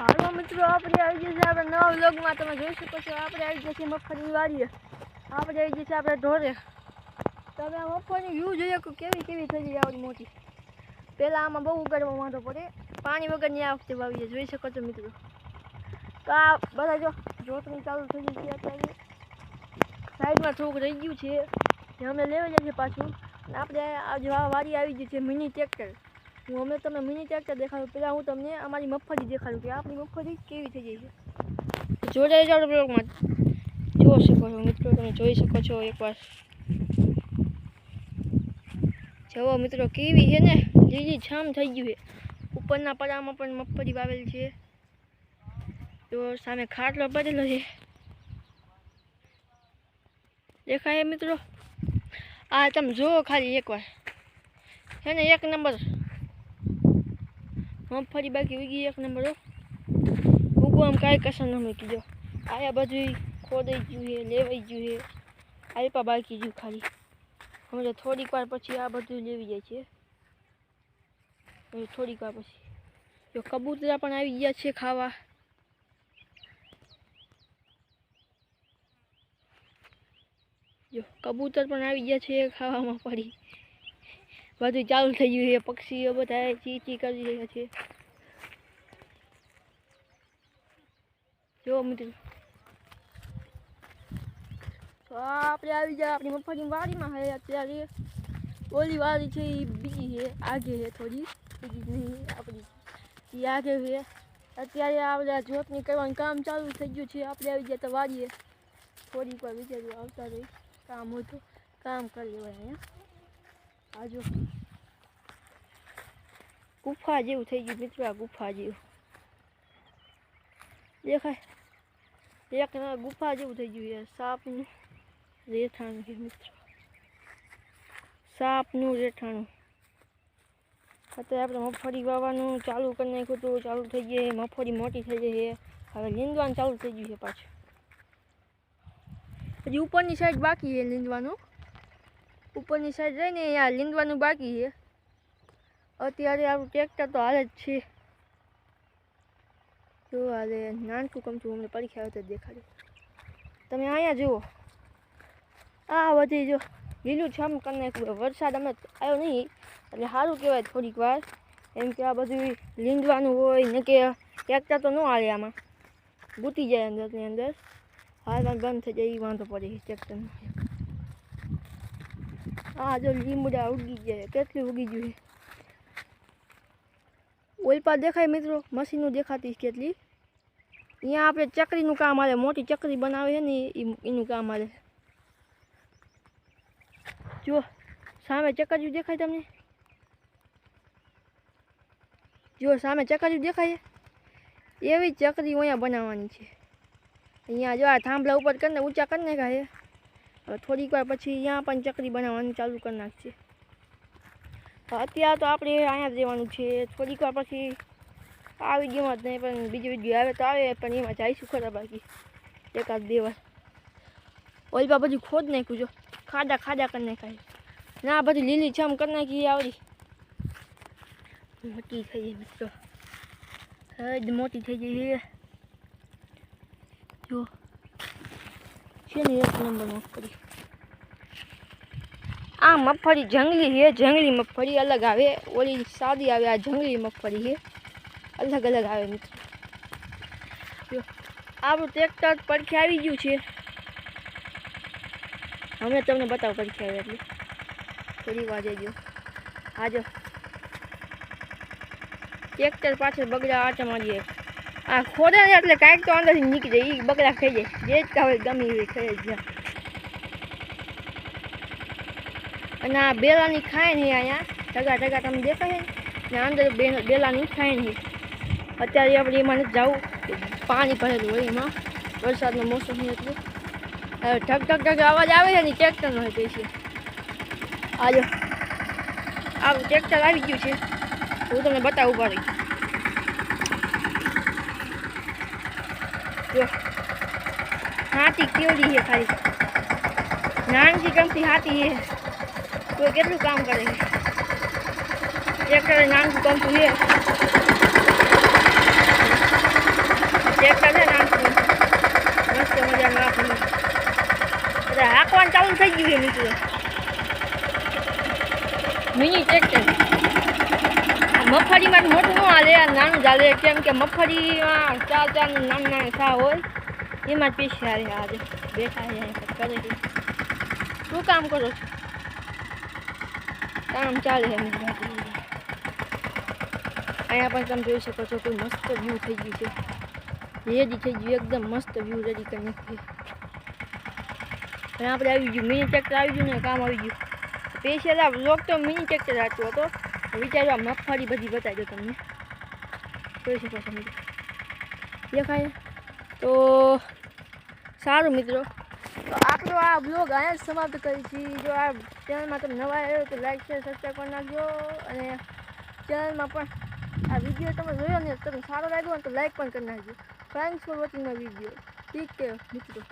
હાલો મિત્રો, આપણે આવી ગયા છે આપણે નવા વ્લોગમાં. તમે જોઈ શકો છો, આપણે આવી ગયા છીએ મગફળી વાડીએ. આપણે આવી ગયા છીએ આપણે ઢોરે. તમે મગફળીની વ્યૂ જોઈએ કે કેવી કેવી થઈ ગઈ આવડી મોટી. પહેલાં આમાં બહુ ઉગાડવા વાંધો પડે. પાણી વગરની આ વખતે વાવીએ. જોઈ શકો છો મિત્રો. તો આ બધા જો જોતણી ચાલુ થઈ ગઈ છે અત્યારે. સાઈડમાં થોડુંક રહી ગયું છે. જે અમે લેવા જઈએ છીએ પાછું. આપણે આ જો આ વાડી આવી ગઈ છે, મિની ટ્રેક્ટર. હું અમે તમને મિની ટ્રેક્ટર દેખાડું. પહેલાં હું તમને અમારી મગફળી દેખાડું કે આપણી મગફળી કેવી થઈ જાય છે. જોડાઈ જાઓ બ્લોગમાં જોઈ શકો છો મિત્રો, તમે જોઈ શકો છો એકવાર. જવો મિત્રો, કેવી છે ને? લીલી છામ થઈ ગયું છે. ઉપરના પડામાં પણ મગફળી વાવેલ છે. તો સામે ખાટલો પડેલો છે. દેખાય મિત્રો? આ તમે જુઓ ખાલી એકવાર. છે ને, એક નંબર. મગફળી બાકી વીગી એક નંબર ઉગો આમ કાંઈ કસર ન મૂકી દો. આયા બધું ખોદાઈ ગયું છે, લેવાઈ ગયું છે. આલ્પા બાકી ગયું ખાલી. હવે તો થોડીક વાર પછી આ બધું લેવી જાય છે. થોડીક વાર પછી. જો કબૂતરા પણ આવી ગયા છે ખાવા. જો કબૂતર પણ આવી ગયા છે ખાવામાં પડી બધું ચાલુ થઈ ગયું છે, પક્ષીઓ બધા ચી ચી કરી રહ્યા છે. જો મિત્રો. આપણે આવી જાય આપણી મગફળીની વાડીમાં. હે અત્યારે ઓલી વાડી છે એ બીજી છે, આગે છે થોડી. બીજી નહીં, આપણી. એ આગે છે. અત્યારે આપણે જોતની કરવાનું કામ ચાલુ થઈ ગયું છે. આપણે આવી જાય તો વાડીએ થોડીક વાર વિચાર્યું, આવતા રહી. કામ હતું. કામ કરી લેવાય અહીંયા. આ જો. ગુફા જેવું થઈ ગયું મિત્રો, આ ગુફા જેવું. દેખાય. એક ગુફા જેવું થઈ ગયું છે. સાપનું રેઠાણું છે મિત્રો. સાપનું રેઠાણું અત્યારે આપણે મગફળી વાવવાનું ચાલુ કરી નાખ્યું હતું. ચાલુ થઈ ગઈ મગફળી મોટી થઈ ગઈ છે. હવે લીંદવાનું ચાલુ થઈ ગયું છે પાછું. હજી ઉપરની સાઈડ બાકી છે લીંદવાનું. ઉપરની સાઈડ રહીને આ લીંદવાનું બાકી છે. અત્યારે આપણું ટ્રેક્ટર તો હાલ જ છે. જો હાલે નાનકું કમતું અમને પરીક્ષા વખતે દેખાડ્યું તમે અહીંયા જુઓ. આ બધી જો લીલું છમ કરી વરસાદ અમે આવ્યો નહીં, એટલે સારું કહેવાય થોડીક વાર. એમ કે આ બધું લીંડવાનું હોય ને કે ટ્રેક્ટર તો ન હાલે આમાં. ગૂતી જાય અંદરની અંદર. હાલ બંધ થઈ જાય એ વાંધો પડે ટ્રેક્ટરનો. હા જો લીમડા ઉગી ગયા કેટલી ઉગી ગયું ઓલપા દેખાય મિત્રો, મશીનો દેખાતી કેટલી. અહીંયા આપણે ચકરીનું કામ આવે મોટી ચકરી બનાવે છે ને એનું કામ આવે જો, સામે ચકરિયું દેખાય તમને. જો, સામે ચકરિયું દેખાય એવી ચકરી અહીંયા બનાવવાની છે. અહીંયા જો આ થાંભલા ઉપર કરીને ઊંચા કરી નાખ્યા હવે થોડીક વાર પછી અહીંયા પણ ચકરી બનાવવાનું ચાલુ કરી નાખશે. અત્યારે તો આપણે અહીંયા જ રહેવાનું છે. થોડીક વાર પછી આ વિડીયોમાં જ નહીં, પણ બીજી વીડિયો આવે તો આવે, પણ એમાં જઈશું ખરા બાકી. એકાદ બે વાર. ઓલી બા બધું ખોદ નાખ્યું, જો. ખાડા ખાડા કરી નાખાય ના બધી લીલી છમ કરી નાખી આવડી. મોટી થઈ ગઈ, મિત્રો. હદ મોટી થઈ ગઈ જો. છે ને એક નંબર મગફળી આ મગફળી જંગલી છે, જંગલી મગફળી અલગ આવે. ઓલી સાદી આવે, આ જંગલી મગફળી છે. અલગ અલગ આવે મિત્રો. આપણું ટ્રેક્ટર પડખે આવી ગયું છે. અમે તમને બતાવો પડખે આવે એટલે. થોડી વાર ગયો હાજો ટ્રેક્ટર પાછળ બગડા આટા મારીએ. આ ખોદે એટલે કાંઈક તો અંદરથી નીકળી જાય એ બગડા ખાઈ જાય. જે જ કાવે ગમે એ ખાઈ જાય. અને આ બેલાની ખાય નહીં અહીંયા. ટગા ટગા તમે દેખાય ને અંદર બેલાની ખાય નહીં. અત્યારે આપણે એમાં નથી જવું. પાણી ભરેલું હોય એમાં. વરસાદનો મોસમ એટલે. હવે ઢગ ઢગ ઠક અવાજ આવે છે ને ટ્રેક્ટરનો હોય છે. આજો. આવું ટ્રેક્ટર આવી ગયું છે. હું તમને બતાવું પાડી. જો. હાથી કેવડી છે ખાલી. નાનથી ગમતી હાથી છે. તો કેટલું કામ કરે ટ્રેક્ટર નાનું પંપ છે. ટ્રેક્ટર છે નાનું મસ્ત મજાનું આપણું એટલે હાંકવાનું ચાલુ થઈ ગયું છે નીચે. Mini tractor. મગફળીમાં મોટું ન હાલે નાનું ચાલે કેમ કે મગફળીમાં ચાર ચાર નાના નાના સા હોય, એમાં જ પીસ હારે હારે. બેઠા છે કરે શું કામ કરો છો? કામ ચાલે છે અહીંયા પણ તમે જોઈ શકો છો કે મસ્ત વ્યૂ થઈ ગયું છે. રેડી થઈ ગયું, એકદમ મસ્ત વ્યૂ રેડી કરી નાખીએ અને આપણે આવી ગયું મિની ટ્રેક્ટર આવી ગયું ને, કામ આવી ગયું. સ્પેશિયલ આ બ્લોક તો મિની ટ્રેક્ટર રાખ્યો હતો. વિચારવા મગફળી બધી બતાવી દો તમને. જોઈ શકો છો મિત્રો. દેખાય? તો સારું મિત્રો. આપણો આ બ્લોગ અહીંયા જ સમાપ્ત કરી છીએ જો આ ચેનલમાં તમે નવા આવ્યો તો લાઈક શેર સબસ્ક્રાઈબ કરી નાખજો. અને ચેનલમાં પણ આ વીડિયો તમે જોયો ને તમને સારો લાગ્યો ને તો લાઈક પણ કરી નાખજો. Thanks for watching my video ઠીક કે મિત્રો